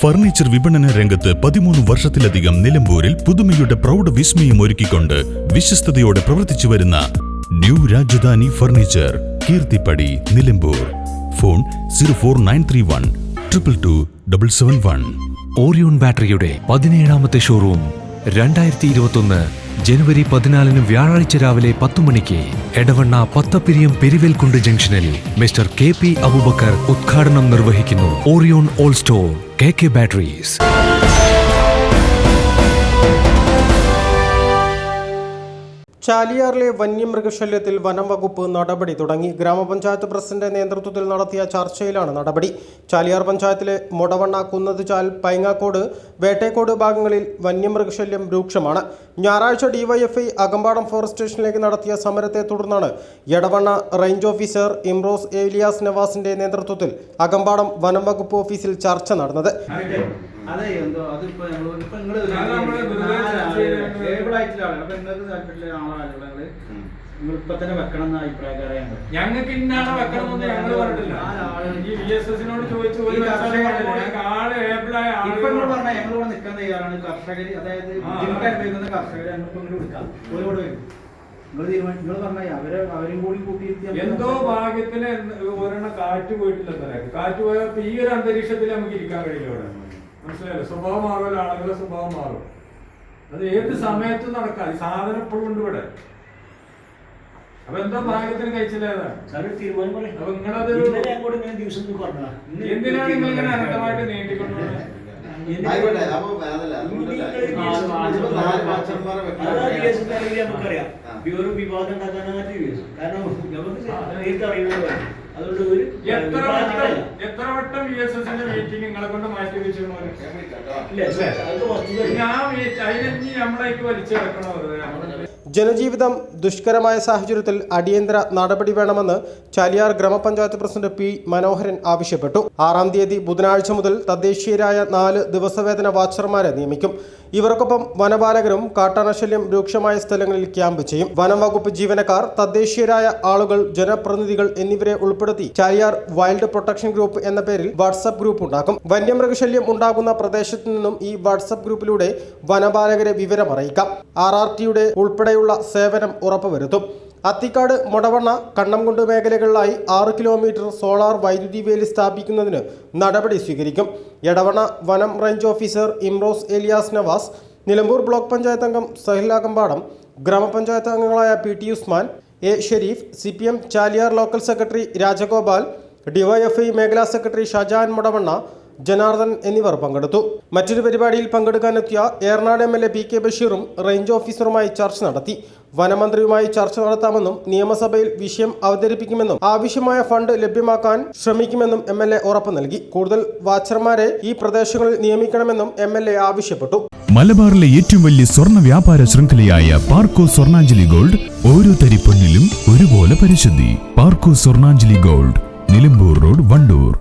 Furniture വിപണന രംഗത്ത് പതിമൂന്ന് വർഷത്തിലധികം നിലമ്പൂരിൽ പുതുമയുടെ പ്രൗഢ വിസ്മയം ഒരുക്കിക്കൊണ്ട് വിശ്വസ്തയോടെ പ്രവർത്തിച്ചു വരുന്ന new Rajadhani furniture Keerthippadi Nilambur. Phone zero four nine three one triple two double seven one. Orion ബാറ്ററിയുടെ പതിനേഴാമത്തെ ഷോറൂം രണ്ടായിരത്തി ഇരുപത്തൊന്ന് ജനുവരി പതിനാലിന് വ്യാഴാഴ്ച രാവിലെ പത്തു മണിക്ക് എടവണ്ണ പത്തപ്പിരിയം പെരിവേൽക്കുണ്ട് ജംഗ്ഷനിൽ മിസ്റ്റർ കെ പി അബൂബക്കർ ഉദ്ഘാടനം നിർവഹിക്കുന്നു Orion all store K K batteries. ചാലിയാറിലെ വന്യമൃഗശല്യത്തിൽ വനം വകുപ്പ് നടപടി തുടങ്ങി. ഗ്രാമപഞ്ചായത്ത് പ്രസിഡന്റ് നേതൃത്വത്തിൽ നടത്തിയ ചർച്ചയിലാണ് നടപടി. ചാലിയാർ പഞ്ചായത്തിലെ മുടവണ്ണ കുന്നതുചാൽ പൈങ്ങാക്കോട് വേട്ടേക്കോട് ഭാഗങ്ങളിൽ വന്യമൃഗശല്യം രൂക്ഷമാണ്. ഞായറാഴ്ച ഡിവൈഎഫ്ഐ അകമ്പാടം ഫോറസ്റ്റ് സ്റ്റേഷനിലേക്ക് നടത്തിയ സമരത്തെ തുടർന്നാണ് എടവണ്ണ റേഞ്ച് ഓഫീസർ ഇംറോസ് ഏലിയാസ് നവാസിന്റെ നേതൃത്വത്തിൽ അകമ്പാടം വനം വകുപ്പ് ഓഫീസിൽ ചർച്ച നടന്നത്. അതെ എന്തോ അതിപ്പോ ഇപ്പൊ നിങ്ങൾ ഏബിൾ ആയിട്ടുള്ള അപ്പൊ നിങ്ങൾക്ക് താല്പര്യമുള്ള നിങ്ങൾ ഇപ്പൊ തന്നെ വെക്കണം എന്ന അഭിപ്രായക്കാരെ ഞങ്ങൾ ഞങ്ങൾക്ക് ഇന്നാണ് വെക്കണമെന്ന് ഞങ്ങൾ പറഞ്ഞിട്ടില്ല. ഇപ്പൊ നിങ്ങൾ. പറഞ്ഞ ഞങ്ങൾ ഇവിടെ നിൽക്കാൻ തയ്യാറാണ്. കർഷകർ അതായത്. ബുദ്ധിമുട്ട് അനുഭവിക്കുന്ന കർഷകരെ ഞങ്ങൾക്ക് ഇങ്ങോട്ട് വിളിക്കാം ഓരോട് എന്തോ ഭാഗ്യത്തിന് ഒരെണ്ണം കാറ്റ് പോയിട്ടില്ല. കാറ്റ് പോയപ്പോ ഈ ഒരു അന്തരീക്ഷത്തിൽ നമുക്ക് ഇരിക്കാൻ കഴിയില്ല ഇവിടെ. മനസ്സിലായല്ലോ? സ്വഭാവം മാറുമല്ലോ ആളുകളുടെ സ്വഭാവം മാറും. അത് ഏത് സമയത്തും നടക്കാം. ഈ സാധനം എപ്പോഴും ഉണ്ട് ഇവിടെ. അപ്പൊ എന്താ ഭാഗ്യത്തിന് കഴിച്ചില്ലായിരുന്നു എന്തിനാണ് നിങ്ങൾ ഇങ്ങനെ അനന്തമായിട്ട് നീട്ടിക്കൊണ്ടുപോകുന്നത്? ആയിക്കോട്ടെ അപ്പൊ നമുക്കറിയാം. വിവാദം ഉണ്ടാക്കാനായിട്ട് കാരണം നമുക്ക് നേരിട്ട് അറിയുന്നത് അതുകൊണ്ട് ഒരു എത്ര വട്ടം. എത്ര വട്ടം വി എസ് എസിന്റെ മീറ്റിംഗ് നിങ്ങളെ കൊണ്ട് മാറ്റി വെച്ചിരുന്നു ഞാൻ ഇല്ല, അത് ഞാൻ അതിനെഞ്ഞി നമ്മളേക്ക് വലിച്ചെടുക്കണോ ജനജീവിതം ദുഷ്കരമായ സാഹചര്യത്തിൽ അടിയന്തര നടപടി വേണമെന്ന് ചാലിയാർ ഗ്രാമപഞ്ചായത്ത് പ്രസിഡന്റ് പി മനോഹരൻ ആവശ്യപ്പെട്ടു. ആറാം തീയതി ബുധനാഴ്ച മുതൽ തദ്ദേശീയരായ നാല് ദിവസവേതന വാച്ചർമാരെ നിയമിക്കും. ഇവർക്കൊപ്പം വനപാലകരും കാട്ടാനശല്യം രൂക്ഷമായ സ്ഥലങ്ങളിൽ ക്യാമ്പ് ചെയ്യും. വനം വകുപ്പ് ജീവനക്കാർ തദ്ദേശീയരായ ആളുകൾ ജനപ്രതിനിധികൾ എന്നിവരെ ഉൾപ്പെടുത്തി ചാലിയാർ വൈൽഡ് പ്രൊട്ടക്ഷൻ ഗ്രൂപ്പ് എന്ന പേരിൽ വാട്സപ്പ് ഗ്രൂപ്പ് ഉണ്ടാക്കും. വന്യമൃഗശല്യം ഉണ്ടാകുന്ന പ്രദേശത്തു നിന്നും ഈ വാട്സപ്പ് ഗ്രൂപ്പിലൂടെ വനപാലകരെ വിവരമറിയിക്കാം. ആർ ആർ ടിയുടെ ഉൾപ്പെടെയുള്ള സേവനം ഉറപ്പുവരുത്തും. അത്തിക്കാട് മുടവണ്ണ കണ്ണംകുണ്ട് മേഖലകളിലായി ആറ് കിലോമീറ്റർ സോളാർ വൈദ്യുതി വേലി സ്ഥാപിക്കുന്നതിന് നടപടി സ്വീകരിക്കും. എടവണ വനം range officer Imroz Elias Navas Nilambur block panchayat അംഗം സഹില കമ്പാടം ഗ്രാമപഞ്ചായത്ത് അംഗങ്ങളായ P T Usman A Sharif C P M Chaliyar local secretary Rajagopal DYFI മേഖലാ സെക്രട്ടറി ഷാജാൻ മുടവണ്ണ ജനാർദ്ദൻ എന്നിവർ പങ്കെടുത്തു. മറ്റൊരു പരിപാടിയിൽ പങ്കെടുക്കാനെത്തിയ Eranad M L A P K ബഷീറും range ഓഫീസറുമായി ചർച്ച നടത്തി. വനമന്ത്രിയുമായി ചർച്ച നടത്താമെന്നും നിയമസഭയിൽ വിഷയം അവതരിപ്പിക്കുമെന്നും ആവശ്യമായ ഫണ്ട് ലഭ്യമാക്കാൻ ശ്രമിക്കുമെന്നും എം എൽ എ ഉറപ്പു നൽകി. കൂടുതൽ വാച്ചർമാരെ ഈ പ്രദേശങ്ങളിൽ നിയമിക്കണമെന്നും എം എൽ എ ആവശ്യപ്പെട്ടു. മലബാറിലെ ഏറ്റവും വലിയ സ്വർണ വ്യാപാര ശൃംഖലയായ പാർക്കോ സ്വർണാഞ്ജലി ഗോൾഡ് ഓരോ തരി പൊന്നിലും ഒരുപോലെ പരിശുദ്ധി. Parco Swarnanjali gold Nilambur road Wandoor.